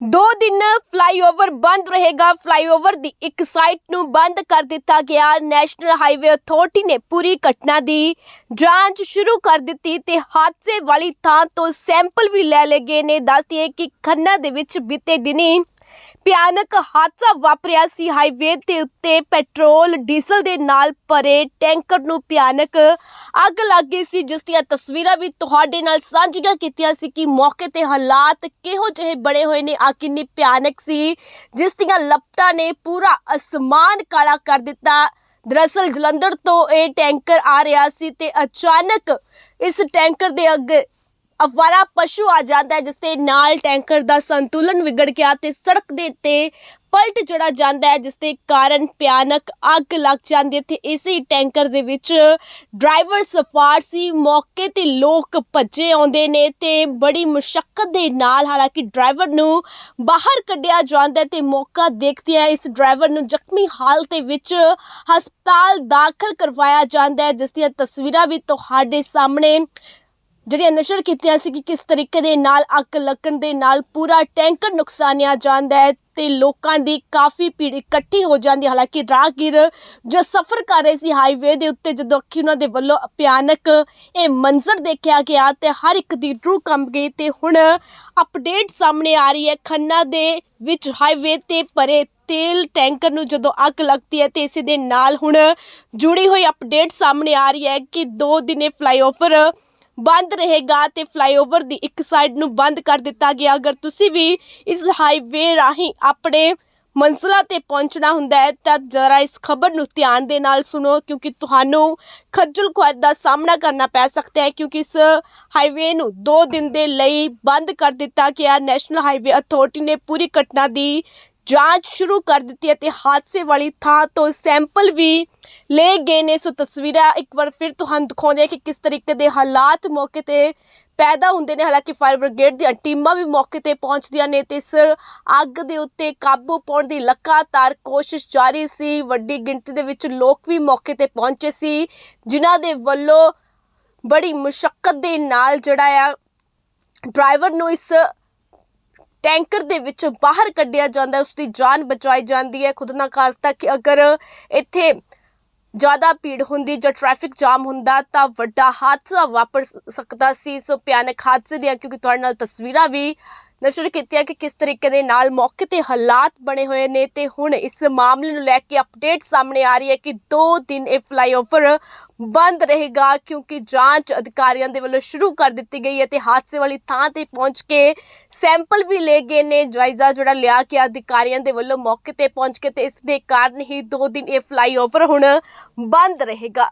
ਦੋ ਦਿਨ ਫਲਾਈਓਵਰ ਬੰਦ ਰਹੇਗਾ। ਫਲਾਈਓਵਰ ਦੀ ਇੱਕ ਸਾਈਟ ਨੂੰ ਬੰਦ ਕਰ ਦਿੱਤਾ ਗਿਆ। ਨੈਸ਼ਨਲ ਹਾਈਵੇ ਅਥਾਰਟੀ ਨੇ ਪੂਰੀ ਘਟਨਾ ਦੀ ਜਾਂਚ ਸ਼ੁਰੂ ਕਰ ਦਿੱਤੀ ਤੇ ਹਾਦਸੇ ਵਾਲੀ ਥਾਂ ਤੋਂ ਸੈਂਪਲ ਵੀ ਲੈ ਲਏ ਗਏ ਨੇ। ਦੱਸਦੀਏ ਕਿ ਖੰਨਾ ਦੇ ਵਿੱਚ ਬੀਤੇ ਦਿਨੀ ਭਿਆਨਕ ਹਾਦਸਾ ਵਾਪਰਿਆ ਸੀ। ਹਾਈਵੇ ਦੇ ਉੱਤੇ ਪੈਟਰੋਲ, ਡੀਜ਼ਲ ਦੇ ਨਾਲ ਭਰੇ ਟੈਂਕਰ ਨੂੰ ਭਿਆਨਕ ਅੱਗ ਲੱਗ ਗਈ ਸੀ। ਜਿਸ ਦੀਆਂ ਤਸਵੀਰਾਂ ਵੀ ਤੁਹਾਡੇ ਨਾਲ ਸਾਂਝੀਆਂ ਕੀਤੀਆਂ ਸੀ ਕਿ ਮੌਕੇ ਤੇ ਹਾਲਾਤ ਕਿਹੋ ਜਿਹੇ ਬਣੇ ਹੋਏ ਨੇ। ਆ ਕਿੰਨੀ ਭਿਆਨਕ ਸੀ। ਜਿਸ ਦੀਆਂ ਲਪਟਾਂ ਨੇ ਪੂਰਾ ਅਸਮਾਨ ਕਾਲਾ ਕਰ ਦਿੱਤਾ। ਦਰਅਸਲ ਜਲੰਧਰ ਤੋਂ ਇਹ ਟੈਂਕਰ ਆ ਰਿਹਾ ਸੀ ਤੇ ਅਚਾਨਕ ਇਸ ਟੈਂਕਰ ਦੇ ਅੱਗੇ ਅਵਾਰਾ ਪਸ਼ੂ ਆ ਜਾਂਦਾ ਹੈ, ਜਿਸ ਦੇ ਨਾਲ ਟੈਂਕਰ ਦਾ ਸੰਤੁਲਨ ਵਿਗੜ ਗਿਆ ਤੇ ਸੜਕ ਦੇ ਉੱਤੇ ਪਲਟ ਚੜਾ ਜਾਂਦਾ ਹੈ, ਜਿਸ ਦੇ ਕਾਰਨ ਭਿਆਨਕ ਅੱਗ ਲੱਗ ਜਾਂਦੀ ਹੈ ਤੇ ਇਸੇ ਟੈਂਕਰ ਦੇ ਵਿੱਚ ਡਰਾਈਵਰ ਸਫਾਰ ਸੀ। ਮੌਕੇ ਤੇ ਲੋਕ ਭੱਜੇ ਆਉਂਦੇ ਨੇ ਤੇ ਬੜੀ ਮੁਸ਼ਕਲ ਦੇ ਨਾਲ ਹਾਲਾਂਕਿ ਡਰਾਈਵਰ ਨੂੰ ਬਾਹਰ ਕੱਢਿਆ ਜਾਂਦਾ ਹੈ ਤੇ ਮੌਕਾ ਦੇਖਦਿਆਂ ਇਸ ਡਰਾਈਵਰ ਨੂੰ ਜ਼ਖਮੀ ਹਾਲਤ ਵਿੱਚ ਹਸਪਤਾਲ ਦਾਖਲ ਕਰਵਾਇਆ ਜਾਂਦਾ ਹੈ, ਜਿਸ ਦੀਆਂ ਤਸਵੀਰਾਂ ਵੀ ਤੁਹਾਡੇ ਸਾਹਮਣੇ ਜਿਹੜੀਆਂ ਨਸ਼ਰ ਕੀਤੀਆਂ ਸੀ ਕਿ ਕਿਸ ਤਰੀਕੇ ਦੇ ਨਾਲ ਅੱਗ ਲੱਗਣ ਦੇ ਨਾਲ ਪੂਰਾ ਟੈਂਕਰ ਨੁਕਸਾਨਿਆ ਜਾਂਦਾ ਹੈ ਤੇ ਲੋਕਾਂ ਦੀ ਕਾਫੀ ਭੀੜ ਇਕੱਠੀ ਹੋ ਜਾਂਦੀ ਹੈ। ਹਾਲਾਂਕਿ ਰਾਹਗੀਰ ਜੋ ਸਫ਼ਰ ਕਰ ਰਹੇ ਸੀ ਹਾਈਵੇ ਦੇ ਉੱਤੇ, ਜਦੋਂ ਅੱਖੀ ਉਹਨਾਂ ਦੇ ਵੱਲੋਂ ਭਿਆਨਕ ਇਹ ਮੰਜ਼ਰ ਦੇਖਿਆ ਗਿਆ ਤੇ ਹਰ ਇੱਕ ਦੀ ਰੂਹ ਕੰਬ ਗਈ ਤੇ ਹੁਣ ਅਪਡੇਟ ਸਾਹਮਣੇ ਆ ਰਹੀ ਹੈ ਖੰਨਾ ਦੇ ਵਿੱਚ ਹਾਈਵੇ ਤੇ ਭਰੇ ਤੇਲ ਟੈਂਕਰ ਨੂੰ ਜਦੋਂ ਅੱਗ ਲੱਗਦੀ ਹੈ ਤੇ ਇਸੇ ਦੇ ਨਾਲ ਹੁਣ ਜੁੜੀ ਹੋਈ ਅਪਡੇਟ ਸਾਹਮਣੇ ਆ ਰਹੀ ਹੈ ਕਿ ਦੋ ਦਿਨੇ ਫਲਾਈਓਵਰ ਬੰਦ ਰਹੇਗਾ ਤੇ ਫਲਾਈਓਵਰ ਦੀ ਇੱਕ ਸਾਈਡ ਨੂੰ ਬੰਦ ਕਰ ਦਿੱਤਾ ਗਿਆ। ਅਗਰ ਤੁਸੀਂ ਵੀ ਇਸ ਹਾਈਵੇ ਰਾਹੀਂ ਆਪਣੇ ਮੰਜ਼ਿਲਾਂ ਤੇ ਪਹੁੰਚਣਾ ਹੁੰਦਾ ਹੈ, ਤਾਂ ਜ਼ਰਾ ਇਸ ਖਬਰ ਨੂੰ ਧਿਆਨ ਦੇ ਨਾਲ ਸੁਣੋ, ਕਿਉਂਕਿ ਤੁਹਾਨੂੰ ਖੱਜਲ ਖੁਆਰ ਦਾ ਸਾਹਮਣਾ ਕਰਨਾ ਪੈ ਸਕਦਾ ਹੈ, ਕਿਉਂਕਿ ਇਸ ਹਾਈਵੇ ਨੂੰ 2 ਦਿਨ ਦੇ ਲਈ ਬੰਦ ਕਰ ਦਿੱਤਾ ਗਿਆ। ਨੈਸ਼ਨਲ ਹਾਈਵੇ ਅਥਾਰਟੀ ਨੇ ਪੂਰੀ ਘਟਨਾ ਦੀ ਜਾਂਚ ਸ਼ੁਰੂ ਕਰ ਦਿੱਤੀ ਹੈ ਤੇ ਹਾਦਸੇ ਵਾਲੀ ਥਾਂ ਤੋਂ ਸੈਂਪਲ ਵੀ ਲਏ ਗਏ ਨੇ। ਸੋ ਤਸਵੀਰਾਂ ਇੱਕ ਵਾਰ ਫਿਰ ਤੁਹਾਨੂੰ ਦਿਖਾਉਂਦੇ ਆ ਕਿ ਕਿਸ ਤਰੀਕੇ ਦੇ ਹਾਲਾਤ ਮੌਕੇ ਤੇ ਪੈਦਾ ਹੁੰਦੇ ਨੇ। ਹਾਲਾਂਕਿ ਫਾਇਰ ਬ੍ਰਿਗੇਡ ਦੀਆਂ ਟੀਮਾਂ ਵੀ ਮੌਕੇ ਤੇ ਪਹੁੰਚਦੀਆਂ ਨੇ ਤੇ ਇਸ ਅੱਗ ਦੇ ਉੱਤੇ ਕਾਬੂ ਪਾਉਣ ਦੀ ਲਗਾਤਾਰ ਕੋਸ਼ਿਸ਼ ਜਾਰੀ ਸੀ। ਵੱਡੀ ਗਿਣਤੀ ਦੇ ਵਿੱਚ ਲੋਕ ਵੀ ਮੌਕੇ ਤੇ ਪਹੁੰਚੇ ਸੀ, ਜਿਨ੍ਹਾਂ ਦੇ ਵੱਲੋਂ ਬੜੀ ਮੁਸ਼ਕਲ ਦੇ ਨਾਲ ਜਿਹੜਾ ਆ ਡਰਾਈਵਰ ਨੂੰ ਇਸ ਟੈਂਕਰ ਦੇ ਵਿੱਚ ਬਾਹਰ ਕੱਢਿਆ ਜਾਂਦਾ ਹੈ, ਉਸ ਦੀ ਜਾਨ ਬਚਾਈ ਜਾਂਦੀ ਹੈ। ਖੁਦ ਨਾ ਖਾਸਤਾ ਕਿ ਅਗਰ ਇੱਥੇ ਜ਼ਿਆਦਾ ਭੀੜ ਹੁੰਦੀ ਜਾਂ ਟ੍ਰੈਫਿਕ ਜਾਮ ਹੁੰਦਾ ਤਾਂ ਵੱਡਾ ਹਾਦਸਾ ਵਾਪਰ ਸਕਦਾ ਸੀ। ਸੋ ਭਿਆਨਕ ਹਾਦਸੇ ਦੀਆਂ ਕਿਉਂਕਿ ਤੁਹਾਡੇ ਨਾਲ ਤਸਵੀਰਾਂ ਵੀ ਨਸ਼ਰ ਕੀਤੀਆਂ ਕਿ ਕਿਸ ਤਰੀਕੇ ਦੇ ਨਾਲ ਮੌਕੇ ਤੇ ਹਾਲਾਤ ਬਣੇ ਹੋਏ ਨੇ ਤੇ ਹੁਣ ਇਸ ਮਾਮਲੇ ਨੂੰ ਲੈ ਕੇ ਅਪਡੇਟ ਸਾਹਮਣੇ ਆ ਰਹੀ ਹੈ ਕਿ 2 ਦਿਨ ਇਹ ਫਲਾਈਓਵਰ ਬੰਦ ਰਹੇਗਾ, ਕਿਉਂਕਿ ਜਾਂਚ ਅਧਿਕਾਰੀਆਂ ਦੇ ਵੱਲੋਂ ਸ਼ੁਰੂ ਕਰ ਦਿੱਤੀ ਗਈ ਹੈ ਤੇ ਹਾਦਸੇ ਵਾਲੀ ਥਾਂ ਤੇ ਪਹੁੰਚ ਕੇ ਸੈਂਪਲ ਵੀ ਲਏ ਗਏ ਨੇ। ਜਾਇਜ਼ਾ ਜਿਹੜਾ ਲਿਆ ਕੇ ਅਧਿਕਾਰੀਆਂ ਦੇ ਵੱਲੋਂ ਮੌਕੇ ਤੇ ਪਹੁੰਚ ਕੇ ਤੇ ਇਸ ਦੇ ਕਾਰਨ ਹੀ 2 ਦਿਨ ਇਹ ਫਲਾਈਓਵਰ ਹੁਣ ਬੰਦ ਰਹੇਗਾ।